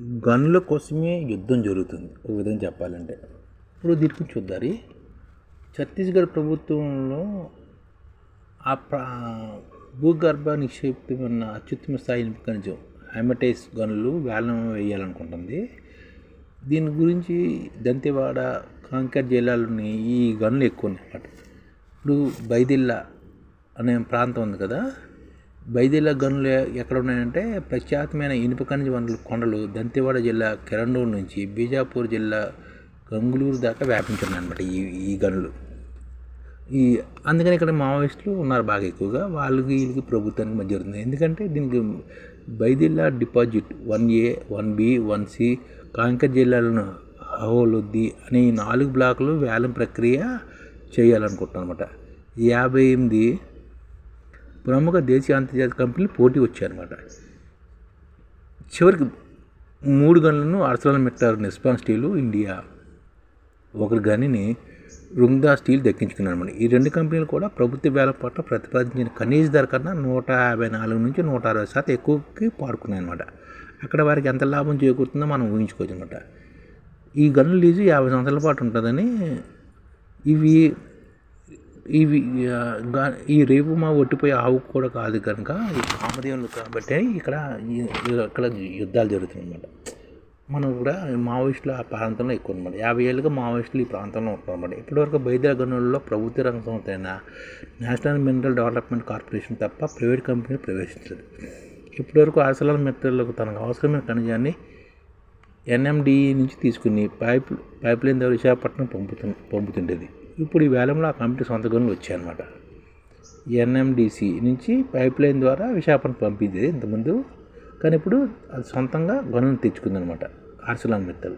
గన్ల కోసమే యుద్ధం జరుగుతుంది. ఒక విధంగా చెప్పాలంటే. ఇప్పుడు దీనికి గురించి చూద్దారి. ఛత్తీస్గఢ్ ప్రభుత్వంలో ఆ ప్రా భూగర్భ నిక్షేపితమైన అత్యుత్తమ స్థాయి ఖనిజం హెమటైస్ గనులు వేలం వేయాలనుకుంటుంది. దీని గురించి దంతెవాడ కాంకర్ జిల్లాలోని ఈ గనులు ఎక్కువ ఉన్నాయన్నమాట ఇప్పుడు బైదిల్లా అనే ప్రాంతం ఉంది కదా బైదిల్లా గనులు ఎక్కడ ఉన్నాయంటే ప్రఖ్యాతమైన ఇనుప ఖనిజ వనరులు కొండలు దంతెవాడ జిల్లా కిరండూరు నుంచి బీజాపూర్ జిల్లా గంగులూరు దాకా వ్యాపించున్నాయి అనమాట ఈ ఈ గనులు. ఈ అందుకని ఇక్కడ మావోయిస్టులు ఉన్నారు బాగా ఎక్కువగా. వాళ్ళకి వీళ్ళకి ప్రభుత్వానికి మధ్య జరుగుతుంది. ఎందుకంటే దీనికి Bailadila deposit one A one B one C Kanker జిల్లాలను అహోలుద్ది అనే నాలుగు బ్లాకులు వేలం ప్రక్రియ చేయాలనుకుంటున్నాం అనమాట యాభై ఎనిమిది ప్రముఖ దేశీయ అంతర్జాతీయ కంపెనీలు పోటీ వచ్చాయన్నమాట. చివరికి మూడు గనులను అర్సలన్ మెట్టారు నిస్పాన్ స్టీలు ఇండియా ఒకరు గనిని రుంగ్దా స్టీల్ దక్కించుకున్నారనమాట ఈ రెండు కంపెనీలు కూడా ప్రభుత్వ వేల పట్ల ప్రతిపాదించిన కనీస ధర కన్నా నూట యాభై నాలుగు నుంచి నూట అరవై శాతం ఎక్కువకి పాడుకున్నాయి అనమాట అక్కడ వారికి ఎంత లాభం చేకూరుతుందో మనం ఊహించుకోవచ్చు అనమాట ఈ గన్ను లీజు యాభై సంవత్సరాల పాటు ఉంటుందని ఇవి ఇవి ఈ రేపు మా ఒట్టిపోయి ఆవు కూడా కాదు కనుక ఈ కాబట్టి ఇక్కడ ఇక్కడ యుద్ధాలు జరుగుతున్నాయి అనమాట మనం కూడా మావోయిస్టులు ఆ ప్రాంతంలో ఎక్కువ అనమాట యాభై ఏళ్ళుగా మావోయిస్టులు ఈ ప్రాంతంలో ఉంటారు అనమాట ఇప్పటివరకు బైద్యగనుల్లో ప్రభుత్వ రంగ సంస్థ అయిన నేషనల్ మినరల్ డెవలప్మెంట్ కార్పొరేషన్ తప్ప ప్రైవేట్ కంపెనీలు ప్రవేశించలేదు. ఇప్పటివరకు ఆర్సలర్ మిత్రులకు తనకు అవసరమైన ఖనిజాన్ని ఎన్ఎండిఈ నుంచి తీసుకుని పైప్ పైప్ లైన్ ద్వారా విశాఖపట్నం పంపుతు పంపుతుండేది. ఇప్పుడు ఈ వేలంలో ఆ కంపెనీ సొంత గనులు వచ్చాయన్నమాట. ఎన్ఎండిసి నుంచి పైప్ లైన్ ద్వారా విశాఖపట్నం పంపించేది ఇంతకుముందు. కానీ ఇప్పుడు అది సొంతంగా గనులను తెచ్చుకుందనమాట ఆర్సలాన్ మిత్తల్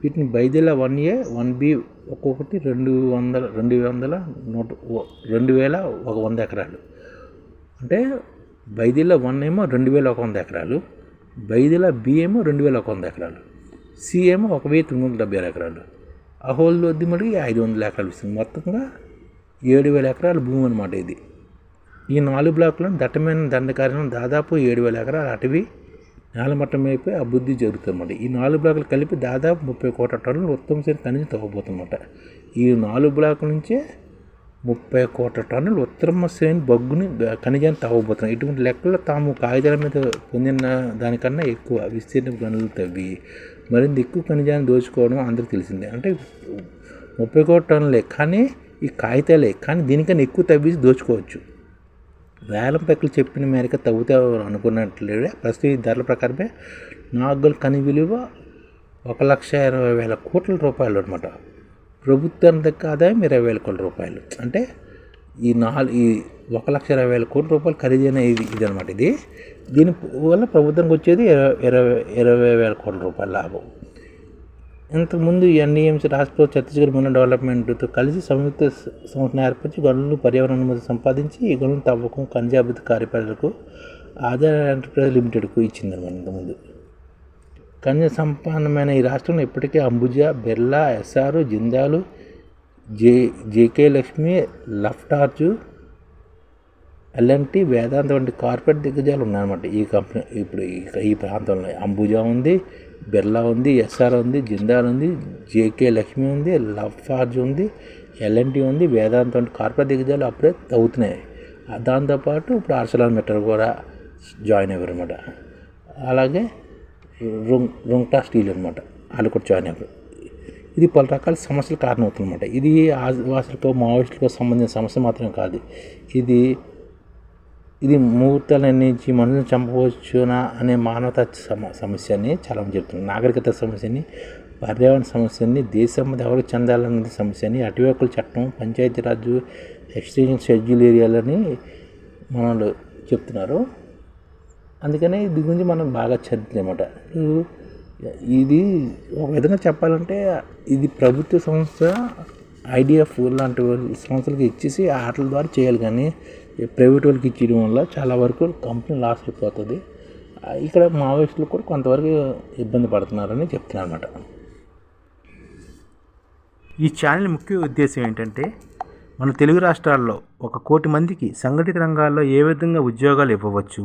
వీటిని Bailadila one A one B ఒక్కొక్కటి రెండు వందల రెండు వందల నూట రెండు వేల ఒక వంద ఎకరాలు. అంటే బైదిల వన్ ఏమో రెండు వేల ఒక వంద ఎకరాలు బైదిల బి ఏమో రెండు వేల ఒక వంద ఎకరాలు సి ఏమో ఒక వెయ్యి తొమ్మిది వందల డెబ్బై ఆరు ఎకరాలు. అహోల్ వద్దిమడి ఐదు వందల ఎకరాలు ఇస్తుంది. మొత్తంగా ఏడు వేల ఎకరాల భూమి అనమాట ఇది. ఈ నాలుగు బ్లాకులను దట్టమైన దండకార్యం దాదాపు ఏడు వేల ఎకరాల అటవీ నేలమట్టం అయిపోయి అభివృద్ధి జరుగుతుందన్నమాట. ఈ నాలుగు బ్లాకులు కలిపి దాదాపు ముప్పై కోట్ల టన్నులు ఉత్తమ శ్రేణి ఖనిజం తవ్వబోతుందన్నమాట. ఈ నాలుగు బ్లాకుల నుంచే ముప్పై కోట్ల టన్నులు ఉత్తమ శ్రేణి బొగ్గుని ఖనిజాన్ని తవ్వబోతున్నాయి ఇటువంటి లెక్కలు తాము కాగితాల మీద పొందిన దానికన్నా ఎక్కువ విస్తీర్ణ గనులు తవ్వి మరింత ఎక్కువ ఖనిజాన్ని దోచుకోవడం అందరికీ తెలిసిందే. అంటే ముప్పై కోట్ల టన్నులే కానీ ఈ కాగితాలే కానీ దీనికన్నా ఎక్కువ తవ్వి దోచుకోవచ్చు. వేలం పెక్కలు చెప్పిన మేరకు తవ్వుతే అనుకున్నట్లే ప్రస్తుత ఈ ధరల ప్రకారమే నాగల్ కని విలువ ఒక లక్ష ఇరవై వేల కోట్ల రూపాయలు అనమాట ప్రభుత్వం దగ్గర ఆదాయం ఇరవై వేల కోట్ల రూపాయలు? అంటే ఈ నాలుగు ఈ ఒక లక్ష ఇరవై వేల కోట్ల రూపాయలు ఖరీదైన ఇది ఇది అనమాట ఇది. దీని వల్ల ప్రభుత్వానికి వచ్చేది ఇరవై ఇరవై ఇరవై వేల కోట్ల రూపాయల లాభం. ఇంతకుముందు ఎన్ఈఎంసీ రాష్ట్రంలో ఛత్తీస్గఢ్ మున డెవలప్మెంట్తో కలిసి సంయుక్త సంస్థను ఏర్పరిచి గనులను పర్యావరణ అనుమతి సంపాదించి ఈ గనులను తవ్వకం ఖనిజాభివృద్ధి కార్యపరులకు ఆధార్ ఎంటర్ప్రైజ్ లిమిటెడ్కు ఇచ్చిందన్నమాట ఇంతకుముందు. ఖనిజ సంపన్నమైన ఈ రాష్ట్రంలో ఇప్పటికే అంబుజా బిర్లా ఎస్ఆర్ జిందాలు జే జేకే లక్ష్మి లఫ్టార్జు ఎల్ఎన్టీ వేదాంత వంటి కార్పొరేట్ దిగ్గజాలు ఉన్నాయన్నమాట. ఈ కంపెనీ ఇప్పుడు ఈ ఈ ప్రాంతంలో అంబుజా ఉంది బిర్లా ఉంది ఎస్ఆర్ ఉంది జిందాల్ ఉంది జేకే లక్ష్మి ఉంది లఫార్జ్ ఉంది ఎల్ఎన్టి ఉంది వేదాంత వంటి కార్పొరేట్ దిగ్గజాలు అప్పుడే అవుతున్నాయి. దాంతోపాటు ఇప్పుడు ఆర్సలాన్ మెటర్ కూడా జాయిన్ అయ్యారు అనమాట అలాగే రొంగ్ రుంగ్టా స్టీల్ అనమాట వాళ్ళు కూడా జాయిన్ అయ్యారు. ఇది పలు రకాల సమస్యలు కారణమవుతుందన్నమాట. ఇది ఆదివాసులకు మావోయిస్టులతో సంబంధించిన సమస్య మాత్రమే కాదు. ఇది ఇది ముహూర్తాలు నిర్ణయించి మనుషులను చంపవచ్చునా అనే మానవతా సమ సమస్యని చాలా మంది చెప్తున్నారు. నాగరికత సమస్యని పర్యావరణ సమస్యని దేశం ఎవరికి చెందాలన్నది సమస్యని అటవీ హక్కుల చట్టం పంచాయతీరాజు ఎక్స్టెన్షన్ షెడ్యూల్ ఏరియాలని మనలు చెప్తున్నారు. అందుకనే దీని గురించి మనం బాగా చదువుతామన్నమాట ఇది ఒక విధంగా చెప్పాలంటే ఇది ప్రభుత్వ సంస్థ ఐడిఎఫ్ లాంటి సంస్థలకు ఇచ్చేసి ఆటల ద్వారా చేయాలి. కానీ ప్రైవేట్ వాళ్ళకి ఇచ్చేయడం వల్ల చాలా వరకు కంపెనీ లాస్ అయిపోతుంది. ఇక్కడ మావోయిస్టులు కూడా కొంతవరకు ఇబ్బంది పడుతున్నారని చెప్తున్నారు అనమాట ఈ ఛానల్ ముఖ్య ఉద్దేశం ఏంటంటే మన తెలుగు రాష్ట్రాల్లో ఒక కోటి మందికి సంఘటిత రంగాల్లో ఏ విధంగా ఉద్యోగాలు ఇవ్వవచ్చు